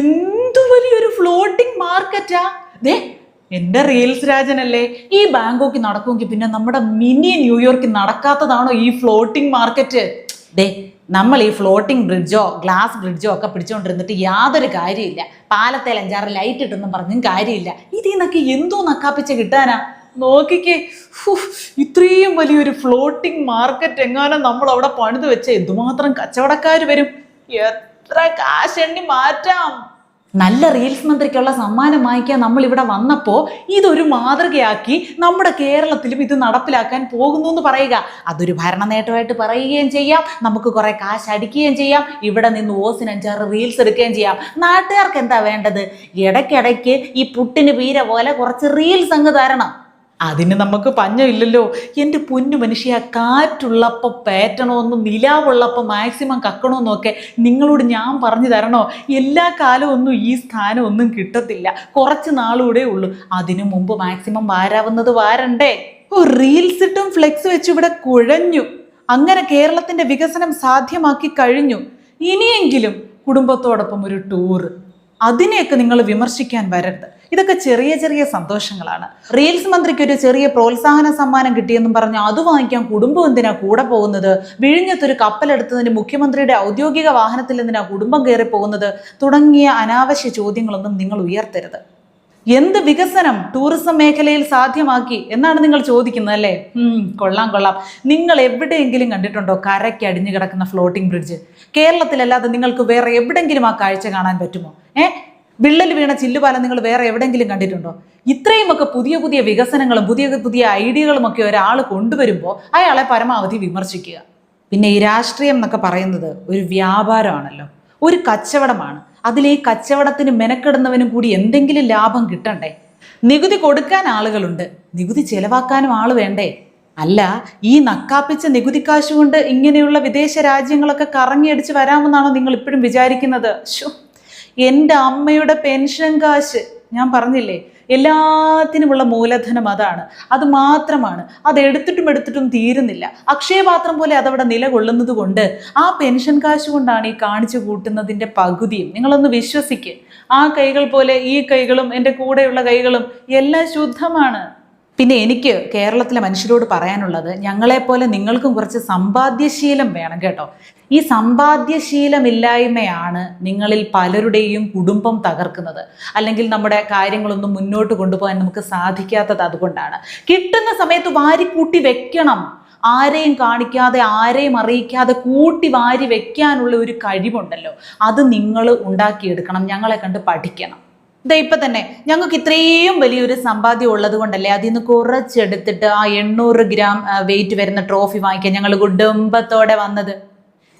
എന്തു വലിയൊരു ഫ്ലോട്ടിംഗ് മാർക്കറ്റാ ദേ എന്റെ റീൽസ് രാജനല്ലേ ഈ ബാങ്കോക്ക് നടക്കുമെങ്കിൽ പിന്നെ നമ്മുടെ മിനി ന്യൂയോർക്ക് നടക്കാത്തതാണോ ഈ ഫ്ലോട്ടിംഗ് മാർക്കറ്റ് ദേ നമ്മൾ ഈ ഫ്ലോട്ടിംഗ് ബ്രിഡ്ജോ ഗ്ലാസ് ബ്രിഡ്ജോ ഒക്കെ പിടിച്ചുകൊണ്ടിരുന്നിട്ട് യാതൊരു കാര്യമില്ല. പാലത്തെ അഞ്ചാറ് ലൈറ്റ് ഇട്ടൊന്നും പറഞ്ഞും കാര്യമില്ല. ഇതിൽ നിന്നൊക്കെ എന്തോ നക്കാപ്പിച്ച് കിട്ടാനാ? നോക്കിക്കേ. ഇത്രയും വലിയൊരു ഫ്ലോട്ടിംഗ് മാർക്കറ്റ് എങ്ങാനും നമ്മൾ അവിടെ പണിത് വെച്ച എന്തുമാത്രം കച്ചവടക്കാർ വരും? എത്ര കാശെണ്ണി മാറ്റാം? നല്ല റീൽസ് മന്ത്രിക്കുള്ള സമ്മാനം വാങ്ങിക്കാൻ നമ്മൾ ഇവിടെ വന്നപ്പോൾ ഇതൊരു മാതൃകയാക്കി നമ്മുടെ കേരളത്തിലും ഇത് നടപ്പിലാക്കാൻ പോകുന്നു എന്ന് പറയുക. അതൊരു ഭരണ നേട്ടമായിട്ട് പറയുകയും ചെയ്യാം. നമുക്ക് കുറെ കാശ് അടിക്കുകയും ചെയ്യാം. ഇവിടെ നിന്ന് ഓസിനഞ്ചാറ് റീൽസ് എടുക്കുകയും ചെയ്യാം. നാട്ടുകാർക്ക് എന്താ വേണ്ടത്? ഇടയ്ക്കിടയ്ക്ക് ഈ പുട്ടിന് പീര പോലെ കുറച്ച് റീൽസ് അങ്ങ് തരണം. അതിന് നമുക്ക് പഞ്ഞമില്ലല്ലോ. എന്റെ പൊന്നു മനുഷ്യ കാറ്റുള്ളപ്പോൾ പേറ്റണമെന്നും നിലാവുള്ളപ്പോൾ മാക്സിമം കക്കണമെന്നൊക്കെ നിങ്ങളോട് ഞാൻ പറഞ്ഞു തരണോ? എല്ലാ കാലവും ഒന്നും ഈ സ്ഥാനം ഒന്നും കിട്ടത്തില്ല. കുറച്ച് നാളൂടെ ഉള്ളൂ. അതിനു മുമ്പ് മാക്സിമം വാരാവുന്നത് വാരണ്ടേ? ഓ റീൽസ് ഇട്ടും ഫ്ലെക്സ് വെച്ച് ഇവിടെ കുഴഞ്ഞു. അങ്ങനെ കേരളത്തിന്റെ വികസനം സാധ്യമാക്കി കഴിഞ്ഞു. ഇനിയെങ്കിലും കുടുംബത്തോടൊപ്പം ഒരു ടൂറ് അതിനെയൊക്കെ നിങ്ങൾ വിമർശിക്കാൻ വരരുത്. ഇതൊക്കെ ചെറിയ ചെറിയ സന്തോഷങ്ങളാണ്. റീൽസ് മന്ത്രിക്ക് ഒരു ചെറിയ പ്രോത്സാഹന സമ്മാനം കിട്ടിയെന്നും പറഞ്ഞ് അത് വാങ്ങിക്കാൻ കുടുംബം എന്തിനാ കൂടെ പോകുന്നത്? വിഴിഞ്ഞത്തൊരു കപ്പലെടുത്തതിന് മുഖ്യമന്ത്രിയുടെ ഔദ്യോഗിക വാഹനത്തിൽ എന്തിനാ കുടുംബം കയറി പോകുന്നത്? തുടങ്ങിയ അനാവശ്യ ചോദ്യങ്ങളൊന്നും നിങ്ങൾ ഉയർത്തരുത്. എന്ത് വികസനം ടൂറിസം മേഖലയിൽ സാധ്യമാക്കി എന്നാണ് നിങ്ങൾ ചോദിക്കുന്നത് അല്ലേ? കൊള്ളാം കൊള്ളാം. നിങ്ങൾ എവിടെയെങ്കിലും കണ്ടിട്ടുണ്ടോ കരയ്ക്ക് അടിഞ്ഞു കിടക്കുന്ന ഫ്ലോട്ടിംഗ് ബ്രിഡ്ജ് കേരളത്തിലല്ലാതെ നിങ്ങൾക്ക് വേറെ എവിടെയെങ്കിലും ആ കാഴ്ച കാണാൻ പറ്റുമോ? ഏ? വിള്ളൽ വീണ ചില്ലുപാലം നിങ്ങൾ വേറെ എവിടെയെങ്കിലും കണ്ടിട്ടുണ്ടോ? ഇത്രയുമൊക്കെ പുതിയ പുതിയ വികസനങ്ങളും പുതിയ പുതിയ ഐഡിയകളും ഒക്കെ ഒരാൾ കൊണ്ടുവരുമ്പോൾ അയാളെ പരമാവധി വിമർശിക്കുക. പിന്നെ ഈ രാഷ്ട്രീയം എന്നൊക്കെ പറയുന്നത് ഒരു വ്യാപാരമാണല്ലോ. ഒരു കച്ചവടമാണ്. അതിൽ ഈ കച്ചവടത്തിന് മെനക്കെടുന്നവനും കൂടി എന്തെങ്കിലും ലാഭം കിട്ടണ്ടേ? നികുതി കൊടുക്കാൻ ആളുകളുണ്ട്. നികുതി ചെലവാക്കാനും ആൾ വേണ്ടേ? അല്ല ഈ നക്കാപ്പിച്ച നികുതി കാശ് കൊണ്ട് ഇങ്ങനെയുള്ള വിദേശ രാജ്യങ്ങളൊക്കെ കറങ്ങിയടിച്ച് വരാമെന്നാണോ നിങ്ങൾ ഇപ്പോഴും വിചാരിക്കുന്നത്? ശോ എന്റെ അമ്മയുടെ പെൻഷൻ കാശ് ഞാൻ പറഞ്ഞില്ലേ എല്ലാത്തിനുമുള്ള മൂലധനം അതാണ്. അത് മാത്രമാണ്. അത് എടുത്തിട്ടും എടുത്തിട്ടും തീരുന്നില്ല. അക്ഷയപാത്രം പോലെ അതവിടെ നിലകൊള്ളുന്നത് കൊണ്ട് ആ പെൻഷൻ കാശ് കൊണ്ടാണ് ഈ കാണിച്ചു കൂട്ടുന്നതിന്റെ പകുതിയും. നിങ്ങളൊന്ന് വിശ്വസിക്കുക ആ കൈകൾ പോലെ ഈ കൈകളും എന്റെ കൂടെയുള്ള കൈകളും എല്ലാം ശുദ്ധമാണ്. പിന്നെ എനിക്ക് കേരളത്തിലെ മനുഷ്യരോട് പറയാനുള്ളത് ഞങ്ങളെപ്പോലെ നിങ്ങൾക്കും കുറച്ച് സമ്പാദ്യശീലം വേണം കേട്ടോ. ഈ സമ്പാദ്യശീലമില്ലായ്മയാണ് നിങ്ങളിൽ പലരുടെയും കുടുംബം തകർക്കുന്നത്. അല്ലെങ്കിൽ നമ്മുടെ കാര്യങ്ങളൊന്നും മുന്നോട്ട് കൊണ്ടുപോകാൻ നമുക്ക് സാധിക്കാത്തത് അതുകൊണ്ടാണ്. കിട്ടുന്ന സമയത്ത് വാരിക്കൂട്ടി വെക്കണം. ആരെയും കാണിക്കാതെ ആരെയും അറിയിക്കാതെ കൂട്ടി വാരി വെക്കാനുള്ള ഒരു കഴിവുണ്ടല്ലോ. അത് നിങ്ങൾ ഉണ്ടാക്കിയെടുക്കണം. ഞങ്ങളെ കണ്ട് പഠിക്കണം. ദേ ഇപ്പൊ തന്നെ ഞങ്ങൾക്ക് ഇത്രയും വലിയൊരു സമ്പാദ്യം ഉള്ളത് കൊണ്ടല്ലേ അതിൽ നിന്ന് കുറച്ചെടുത്തിട്ട് ആ എണ്ണൂറ് ഗ്രാം വെയിറ്റ് വരുന്ന ട്രോഫി വാങ്ങിക്കാൻ ഞങ്ങൾ കുടുംബത്തോടെ വന്നത്.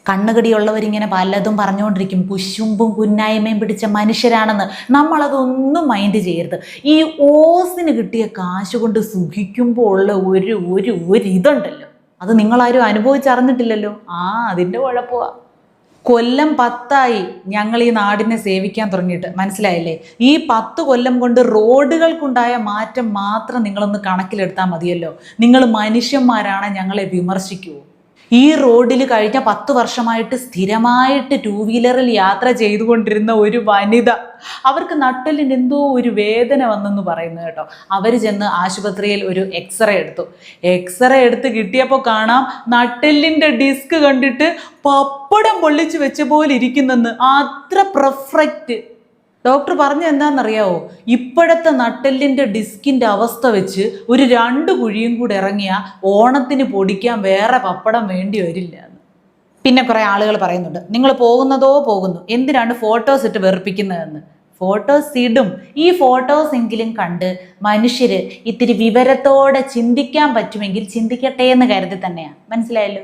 കണ്ണുകടിയുള്ളവരിങ്ങനെ പലതും പറഞ്ഞുകൊണ്ടിരിക്കും കുശുമ്പും കുന്നായ്മയും പിടിച്ച മനുഷ്യരാണെന്ന് നമ്മളതൊന്നും മൈൻഡ് ചെയ്യരുത്. ഈ ഓസിന് കിട്ടിയ കാശ് കൊണ്ട് സുഖിക്കുമ്പോൾ ഉള്ള ഒരു ഒരു ഒരു ഇതുണ്ടല്ലോ. അത് നിങ്ങളാരും അനുഭവിച്ചറിഞ്ഞിട്ടില്ലല്ലോ. ആ അതിന്റെ കുഴപ്പമാ കൊല്ലം പത്തായി ഞങ്ങൾ ഈ നാടിനെ സേവിക്കാൻ തുടങ്ങിയിട്ട്. മനസ്സിലായില്ലേ? ഈ പത്ത് കൊല്ലം കൊണ്ട് റോഡുകൾക്കുണ്ടായ മാറ്റം മാത്രം നിങ്ങളൊന്ന് കണക്കിലെടുത്താൽ മതിയല്ലോ. നിങ്ങൾ മനുഷ്യന്മാരാണ് ഞങ്ങളെ വിമർശിക്കൂ ഈ റോഡിൽ കഴിഞ്ഞ പത്ത് വർഷമായിട്ട് സ്ഥിരമായിട്ട് ടൂ വീലറിൽ യാത്ര ചെയ്തുകൊണ്ടിരുന്ന ഒരു വനിത. അവർക്ക് നട്ടലിന് എന്തോ ഒരു വേദന വന്നെന്ന് പറയുന്നു കേട്ടോ. അവർ ചെന്ന് ആശുപത്രിയിൽ ഒരു എക്സ്റേ എടുത്തു. എക്സ്റേ എടുത്ത് കിട്ടിയപ്പോൾ കാണാം നട്ടലിന്റെ ഡിസ്ക് കണ്ടിട്ട് പപ്പടം പൊള്ളിച്ച് വെച്ച പോലെ ഇരിക്കുന്നെന്ന്. അത്ര പെർഫെക്റ്റ് ഡോക്ടർ പറഞ്ഞ എന്താണെന്നറിയാവോ? ഇപ്പോഴത്തെ നട്ടെല്ലിന്റെ ഡിസ്കിന്റെ അവസ്ഥ വെച്ച് ഒരു രണ്ട് കുഴിയും കൂടെ ഇറങ്ങിയ ഓണത്തിന് പൊടിക്കാൻ വേറെ പപ്പടം വേണ്ടി വരില്ല പിന്നെ കുറേ ആളുകൾ പറയുന്നുണ്ട് നിങ്ങൾ പോകുന്നതോ പോകുന്നു. എന്തിനാണ് ഫോട്ടോസ് ഇട്ട് വെറുപ്പിക്കുന്നതെന്ന് ഫോട്ടോസ് ഇടും. ഈ ഫോട്ടോസ് എങ്കിലും കണ്ട് മനുഷ്യർ ഇത്തിരി വിവരത്തോടെ ചിന്തിക്കാൻ പറ്റുമെങ്കിൽ ചിന്തിക്കട്ടെ എന്ന് കരുതി തന്നെയാണ് മനസ്സിലായല്ലോ?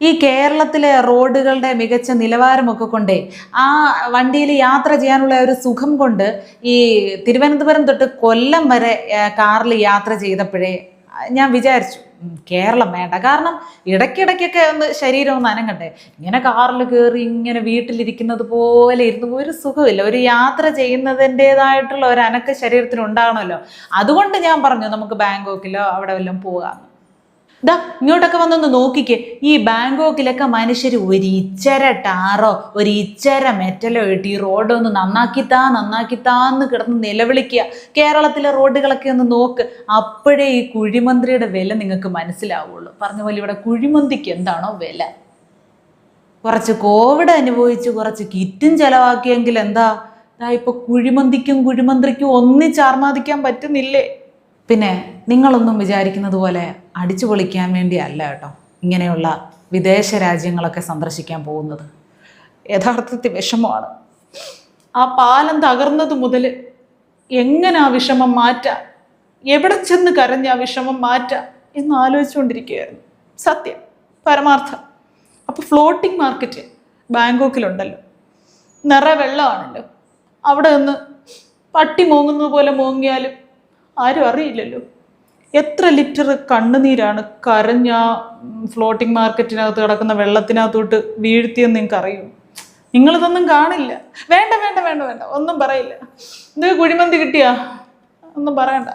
ഈ കേരളത്തിലെ റോഡുകളുടെ മികച്ച നിലവാരമൊക്കെ കൊണ്ടേ ആ വണ്ടിയിൽ യാത്ര ചെയ്യാനുള്ള ഒരു സുഖം കൊണ്ട് ഈ തിരുവനന്തപുരം തൊട്ട് കൊല്ലം വരെ കാറിൽ യാത്ര ചെയ്തപ്പോഴേ ഞാൻ വിചാരിച്ചു കേരളം വേണ്ട. കാരണം ഇടയ്ക്കിടയ്ക്കൊക്കെ ഒന്ന് ശരീരം ഒന്ന് അനങ്ങട്ടെ ഇങ്ങനെ കാറിൽ കയറി ഇങ്ങനെ വീട്ടിലിരിക്കുന്നത് പോലെ ഇരുന്ന് ഒരു സുഖമില്ല. ഒരു യാത്ര ചെയ്യുന്നതിന്റെതായിട്ടുള്ള ഒരു അനക്ക ശരീരത്തിന് ഉണ്ടാകണമല്ലോ അതുകൊണ്ട് ഞാൻ പറഞ്ഞു നമുക്ക് ബാങ്കോക്കിലോ അവിടെ വല്ലതും പോകാമെന്ന് ദാ ഇങ്ങോട്ടൊക്കെ വന്നൊന്ന് നോക്കിക്കേ. ഈ ബാങ്കോക്കിലൊക്കെ മനുഷ്യർ ഒരു ടാറോ ഒരു ഇച്ചര മെറ്റലോ ഇട്ട് ഈ റോഡ് ഒന്ന് നന്നാക്കിത്താ നന്നാക്കിത്താന്ന് കിടന്ന് നിലവിളിക്കുക. കേരളത്തിലെ റോഡുകളൊക്കെ ഒന്ന് നോക്ക്. അപ്പോഴേ ഈ കുഴിമന്ത്രിയുടെ വില നിങ്ങൾക്ക് മനസ്സിലാവുള്ളൂ. പറഞ്ഞ പോലെ ഇവിടെ കുഴിമന്തിക്ക് എന്താണോ വില? കുറച്ച് കോവിഡ് അനുഭവിച്ച് കുറച്ച് കിറ്റും ചെലവാക്കിയെങ്കിൽ എന്താ? ഇപ്പൊ കുഴിമന്തിക്കും കുഴിമന്ത്രിക്കും ഒന്നിച്ചാർമാദിക്കാൻ പറ്റുന്നില്ലേ? പിന്നെ നിങ്ങളൊന്നും വിചാരിക്കുന്നത് പോലെ അടിച്ചു പൊളിക്കാൻ വേണ്ടിയല്ല കേട്ടോ ഇങ്ങനെയുള്ള വിദേശ രാജ്യങ്ങളൊക്കെ സന്ദർശിക്കാൻ പോകുന്നത്. യഥാർത്ഥത്തിൽ വിഷമമാണ്. ആ പാലം തകർന്നത് മുതൽ എങ്ങനെ ആ വിഷമം മാറ്റാം? എവിടെ ചെന്ന് കരഞ്ഞ ആ വിഷമം മാറ്റാം എന്ന് ആലോചിച്ചുകൊണ്ടിരിക്കുകയായിരുന്നു. സത്യം പരമാർത്ഥം. അപ്പോൾ ഫ്ലോട്ടിംഗ് മാർക്കറ്റ് ബാങ്കോക്കിലുണ്ടല്ലോ. നിറ വെള്ളമാണല്ലോ അവിടെ നിന്ന് പട്ടി മോങ്ങുന്നത് പോലെ മോങ്ങിയാലും ആരും അറിയില്ലല്ലോ. എത്ര ലിറ്റർ കണ്ണുനീരാണ് കരഞ്ഞ ഫ്ലോട്ടിംഗ് മാർക്കറ്റിനകത്ത് കിടക്കുന്ന വെള്ളത്തിനകത്തോട്ട് വീഴ്ത്തിയെന്ന് നിങ്ങൾക്ക് അറിയും നിങ്ങളിതൊന്നും കാണില്ല. വേണ്ട വേണ്ട വേണ്ട വേണ്ട. ഒന്നും പറയില്ല. ഇത് കുഴിമന്തി കിട്ടിയാ? ഒന്നും പറയണ്ട.